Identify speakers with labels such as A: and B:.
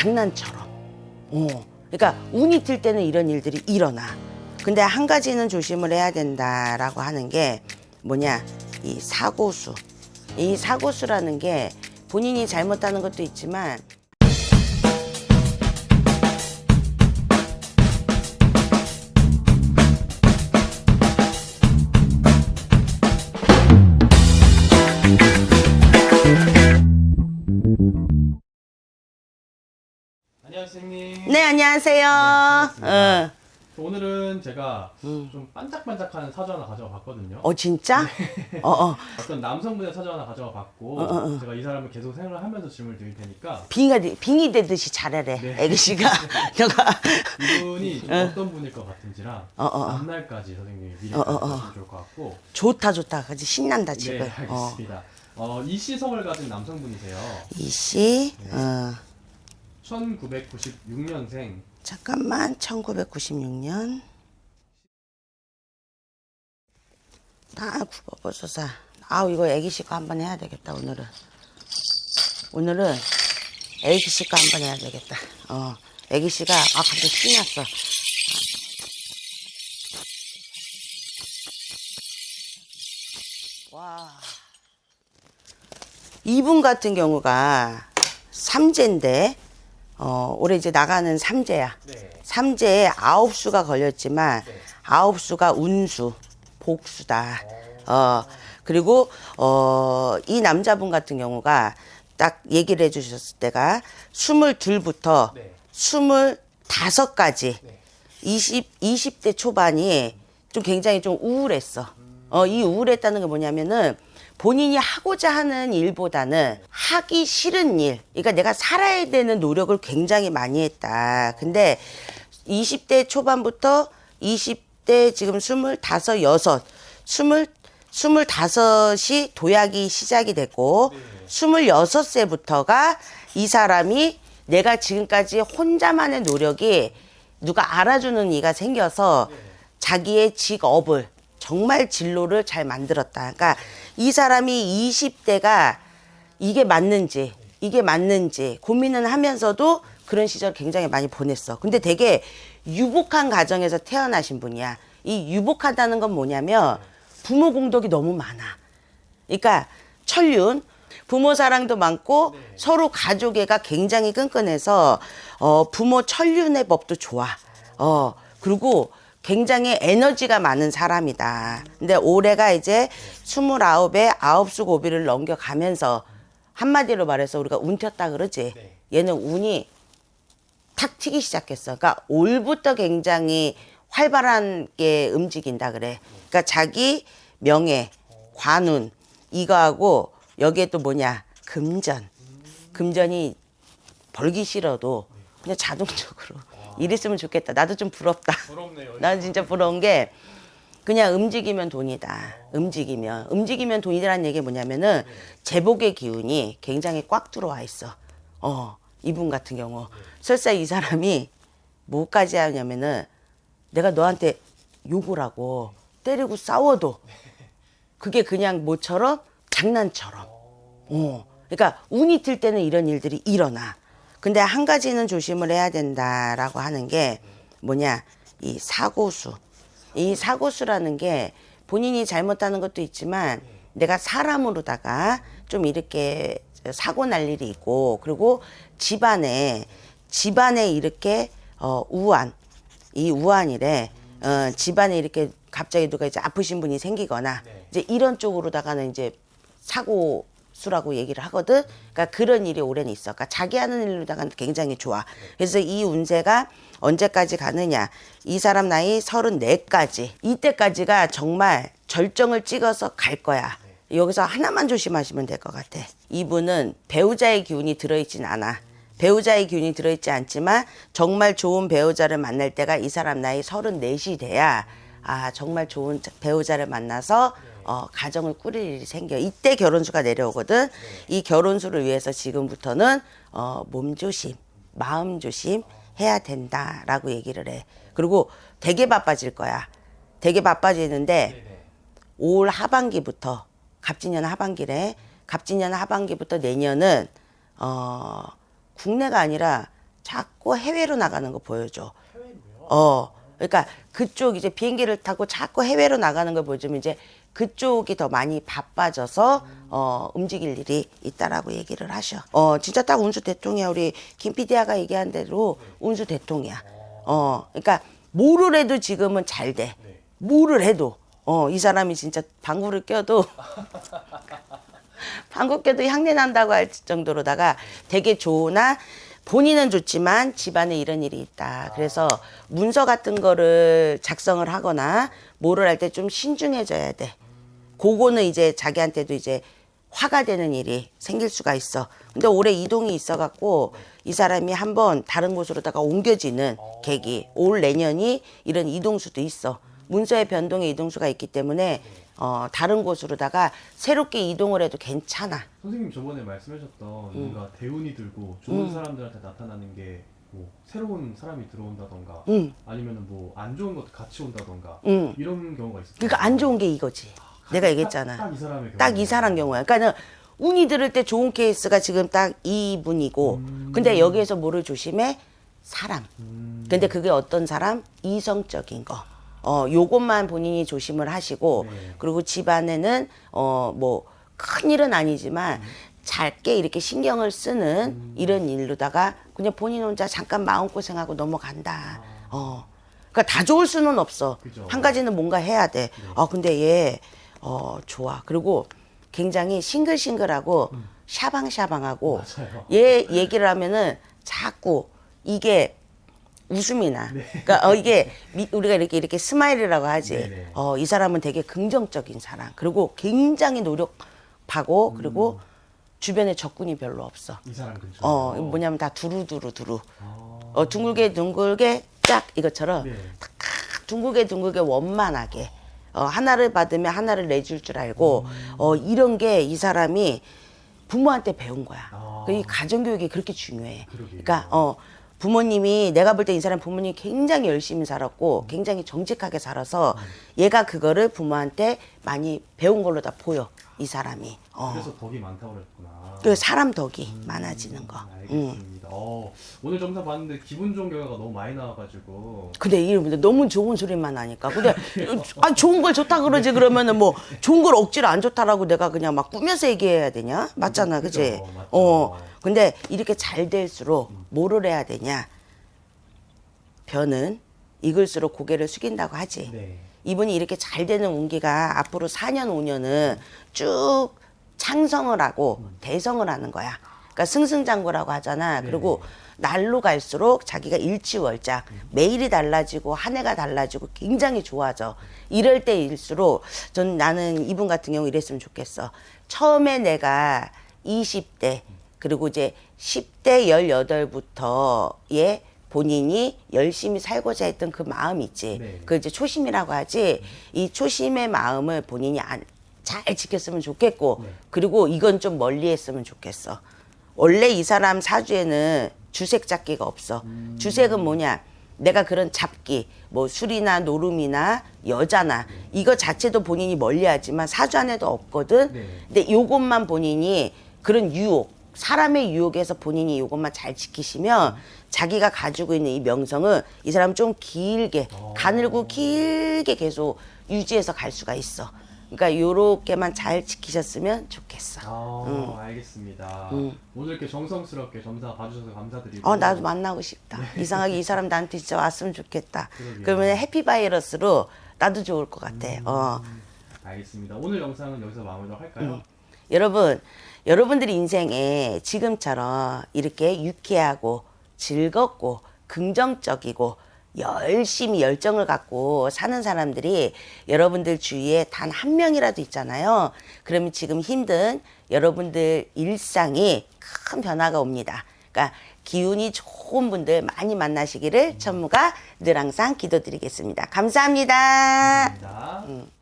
A: 장난처럼. 어. 그러니까 운이 틀 때는 이런 일들이 일어나. 근데 한 가지는 조심을 해야 된다라고 하는 게 뭐냐? 이 사고수. 이 사고수라는 게 본인이 잘못하는 것도 있지만
B: 안녕하세요. 반갑습니다.
A: 어.
B: 오늘은 제가 좀 반짝반짝하는 사주 하나 가져와 봤거든요.
A: 어 진짜? 어 어.
B: 어떤 남성분의 사주 하나 가져와 봤고
A: 어, 어, 어.
B: 제가 이 사람을 계속 생각을 하면서 질문을 드릴 테니까
A: 빙의가 되- 빙의 되듯이 잘하래.
B: 네.
A: 애기 씨가 너가
B: 이분이 좀 어떤 분일 것 같은지랑
A: 어, 어, 어.
B: 앞날까지 선생님이 미리
A: 어, 어, 어.
B: 알려주시면 좋을 것 같고
A: 좋다 좋다. 그지 신난다 지금.
B: 네
A: 어.
B: 알겠습니다. 어, 이 시성을 가진 남성분이세요.
A: 이씨.
B: 네.
A: 어.
B: 1996년생.
A: 잠깐만 1996년. 아 굽어버섯아 아우 이거 애기씨 거 한번 해야 되겠다 오늘은. 오늘은 애기씨 거 한번 해야 되겠다. 어 애기 씨가 아 갑자기 신났어. 와. 이분 같은 경우가 삼재인데 어 올해 이제 나가는 삼재야
B: 네.
A: 삼재에 아홉 수가 걸렸지만
B: 네.
A: 아홉 수가 운수, 복수다. 어 그리고 어 이 남자분 같은 경우가 딱 얘기를 해 주셨을 때가 스물 둘부터
B: 네.
A: 스물 다섯까지
B: 네.
A: 20, 20대 초반이 좀 굉장히 좀 우울했어. 어, 이 우울했다는 게 뭐냐면은 본인이 하고자 하는 일보다는 하기 싫은 일. 그러니까 내가 살아야 되는 노력을 굉장히 많이 했다. 근데 20대 초반부터 20대 지금 스물다섯, 여섯, 스물, 스물다섯이 도약이 시작이 됐고, 스물여섯 세부터가 이 사람이 내가 지금까지 혼자만의 노력이 누가 알아주는 이가 생겨서 자기의 직업을 정말 진로를 잘 만들었다. 그러니까 이 사람이 20대가 이게 맞는지 이게 맞는지 고민은 하면서도 그런 시절 굉장히 많이 보냈어. 근데 되게 유복한 가정에서 태어나신 분이야. 이 유복하다는 건 뭐냐면 부모 공덕이 너무 많아. 그러니까 천륜 부모 사랑도 많고 서로 가족애가 굉장히 끈끈해서 어 부모 천륜의 법도 좋아. 어 그리고 굉장히 에너지가 많은 사람이다. 근데 올해가 이제 스물아홉에 아홉 수 고비를 넘겨가면서 한마디로 말해서 우리가 운 튀었다 그러지.
B: 네.
A: 얘는 운이 탁 튀기 시작했어. 그러니까 올부터 굉장히 활발하게 움직인다 그래. 그러니까 자기 명예, 관운 이거하고 여기에 또 뭐냐 금전. 금전이 벌기 싫어도 그냥 자동적으로 이랬으면 좋겠다. 나도 좀 부럽다.
B: 부럽네요.
A: 난 진짜 부러운 게 그냥 움직이면 돈이다. 움직이면 움직이면 돈이라는 얘기 뭐냐면은 제복의 기운이 굉장히 꽉 들어와 있어. 어 이분 같은 경우 설사 이 사람이 뭐까지 하냐면은 내가 너한테 욕을 하고 때리고 싸워도 그게 그냥 뭐처럼 장난처럼. 어. 그러니까 운이 틀 때는 이런 일들이 일어나. 근데 한 가지는 조심을 해야 된다라고 하는 게 뭐냐? 이 사고수. 이 사고수라는 게 본인이 잘못하는 것도 있지만 내가 사람으로다가 좀 이렇게 사고 날 일이 있고 그리고 집안에 집안에 이렇게 어 우한 이 우한이래 어 집안에 이렇게 갑자기 누가 이제 아프신 분이 생기거나
B: 네.
A: 이제 이런 쪽으로다가는 이제 사고 수라고 얘기를 하거든. 그러니까 그런 일이 올해는 있어. 그러니까 자기 하는 일로다가는 굉장히 좋아. 그래서 이 운세가 언제까지 가느냐? 이 사람 나이 34까지. 이때까지가 정말 절정을 찍어서 갈 거야. 여기서 하나만 조심하시면 될 것 같아. 이분은 배우자의 기운이 들어있진 않아. 배우자의 기운이 들어있지 않지만 정말 좋은 배우자를 만날 때가 이 사람 나이 34이 돼야 아 정말 좋은 자- 배우자를 만나서 어, 가정을 꾸릴 일이 생겨. 이때 결혼수가 내려오거든. 이 결혼수를 위해서 지금부터는 어, 몸 조심, 마음 조심 해야 된다라고 얘기를 해. 그리고 되게 바빠질 거야. 되게 바빠지는데
B: 네네.
A: 올 하반기부터 갑진년 하반기래. 갑진년 하반기부터 내년은 어 국내가 아니라 자꾸 해외로 나가는 거 보여줘. 어, 그러니까 그쪽 이제 비행기를 타고 자꾸 해외로 나가는 걸 보여주면 이제 그쪽이 더 많이 바빠져서 어, 움직일 일이 있다라고 얘기를 하셔. 어, 진짜 딱 운수 대통이야. 우리 김 PD아가 얘기한 대로 운수 대통이야. 어, 그러니까 뭐를 해도 지금은 잘 돼. 뭐를 해도. 어, 이 사람이 진짜 방구를 껴도 방구 껴도 향내 난다고 할 정도로다가 되게 좋으나 본인은 좋지만 집안에 이런 일이 있다. 그래서 문서 같은 거를 작성을 하거나 뭐를 할 때 좀 신중해져야 돼. 그거는 이제 자기한테도 이제 화가 되는 일이 생길 수가 있어. 근데 올해 이동이 있어갖고 이 사람이 한번 다른 곳으로다가 옮겨지는 계기. 올 내년이 이런 이동수도 있어. 문서의 변동의 이동수가 있기 때문에 어, 다른 곳으로다가 새롭게 이동을 해도 괜찮아.
B: 선생님 저번에 말씀하셨던
A: 음.
B: 뭔가 대운이 들고 좋은 사람들한테 나타나는 게 뭐 새로운 사람이 들어온다던가
A: 음.
B: 아니면은 뭐안 좋은 것도 같이 온다던가
A: 음.
B: 이런 경우가 있어요.
A: 그러니까 안 좋은 게 이거지. 내가 얘기했잖아.
B: 딱 이 사람의 경우.
A: 딱 이 사람 경우야. 그러니까는 운이 들을 때 좋은 케이스가 지금 딱 이분이고, 근데 여기에서 뭐를 조심해? 사람.
B: 음.
A: 근데 그게 어떤 사람? 이성적인 거. 어, 요것만 본인이 조심을 하시고,
B: 네.
A: 그리고 집안에는, 어, 뭐, 큰 일은 아니지만, 짧게 이렇게 신경을 쓰는 이런 일로다가 그냥 본인 혼자 잠깐 마음고생하고 넘어간다. 어. 그러니까 다 좋을 수는 없어.
B: 그죠.
A: 한 가지는 뭔가 해야 돼. 아, 근데 얘, 어, 좋아. 그리고 굉장히 싱글싱글하고 샤방샤방하고
B: 맞아요.
A: 얘 얘기를 하면은 자꾸 이게 웃음이 나. 그러니까 어 이게 미- 우리가 이렇게 이렇게 스마일이라고 하지.
B: 네네.
A: 어 이 사람은 되게 긍정적인 사람. 그리고 굉장히 노력하고 그리고 주변에 적군이 별로 없어.
B: 이 사람 근처.
A: 어 뭐냐면 다 두루두루 두루.
B: 아.
A: 어 둥글게 둥글게 짝 이것처럼
B: 네.
A: 탁 둥글게 둥글게 원만하게 어, 하나를 받으면 하나를 내줄 줄 알고 어, 이런 게 이 사람이 부모한테 배운 거야.
B: 아.
A: 그 이 가정교육이 그렇게 중요해.
B: 그러게요.
A: 그러니까 어, 부모님이 내가 볼 때 이 사람 부모님이 굉장히 열심히 살았고 굉장히 정직하게 살아서 얘가 그거를 부모한테 많이 배운 걸로 다 보여 이 사람이. 어.
B: 그래서 덕이 많다고 그랬구나.
A: 그 사람 덕이 많아지는 거. 음.
B: 알겠습니다. 어, 오늘 정상 봤는데 기분 좋은 결과가 너무 많이 나와가지고
A: 근데 이런데 너무 좋은 소리만 하니까. 근데 아 좋은 걸 좋다 그러지 그러면은 뭐 좋은 걸 억지로 안 좋다라고 내가 그냥 막 꾸며서 얘기해야 되냐? 맞잖아, 그지?
B: 그죠, 맞죠.
A: 어. 근데 이렇게 잘 될수록 뭐를 해야 되냐? 변은 익을수록 고개를 숙인다고 하지.
B: 네.
A: 이분이 이렇게 잘 되는 운기가 앞으로 4년, 5년은 쭉 창성을 하고 대성을 하는 거야. 그러니까 승승장구라고 하잖아. 그리고 날로 갈수록 자기가 일치월장 매일이 달라지고 한 해가 달라지고 굉장히 좋아져. 이럴 때일수록 전 나는 이분 같은 경우 이랬으면 좋겠어. 처음에 내가 20대 그리고 이제 10대 18부터의 본인이 열심히 살고자 했던 그 마음 있지.
B: 네.
A: 그 이제 초심이라고 하지. 이 초심의 마음을 본인이 안, 잘 지켰으면 좋겠고,
B: 네.
A: 그리고 이건 좀 멀리 했으면 좋겠어. 원래 이 사람 사주에는 주색 잡기가 없어.
B: 음.
A: 주색은 뭐냐? 내가 그런 잡기, 뭐 술이나 노름이나 여자나 이거 자체도 본인이 멀리하지만 사주 안에도 없거든.
B: 네.
A: 근데 요것만 본인이 그런 유혹, 사람의 유혹에서 본인이 요것만 잘 지키시면 자기가 가지고 있는 이 명성은 이 사람 좀 길게 가늘고 길게 계속 유지해서 갈 수가 있어. 그러니까 요렇게만 잘 지키셨으면 좋겠어.
B: 아, 알겠습니다. 오늘 이렇게 정성스럽게 점사 봐주셔서 감사드리고.
A: 어, 나도 만나고 싶다. 이상하게 이 사람 나한테 진짜 왔으면 좋겠다.
B: 네. 그러게요.
A: 그러면 해피바이러스로 나도 좋을 것 같아. 어.
B: 알겠습니다. 오늘 영상은 여기서 마무리하도록 할까요?
A: 여러분, 여러분들이 인생에 지금처럼 이렇게 유쾌하고 즐겁고 긍정적이고 열심히 열정을 갖고 사는 사람들이 여러분들 주위에 단 한 명이라도 있잖아요. 그러면 지금 힘든 여러분들 일상이 큰 변화가 옵니다. 그러니까 기운이 좋은 분들 많이 만나시기를 천무가 늘 항상 기도드리겠습니다. 감사합니다.
B: 감사합니다.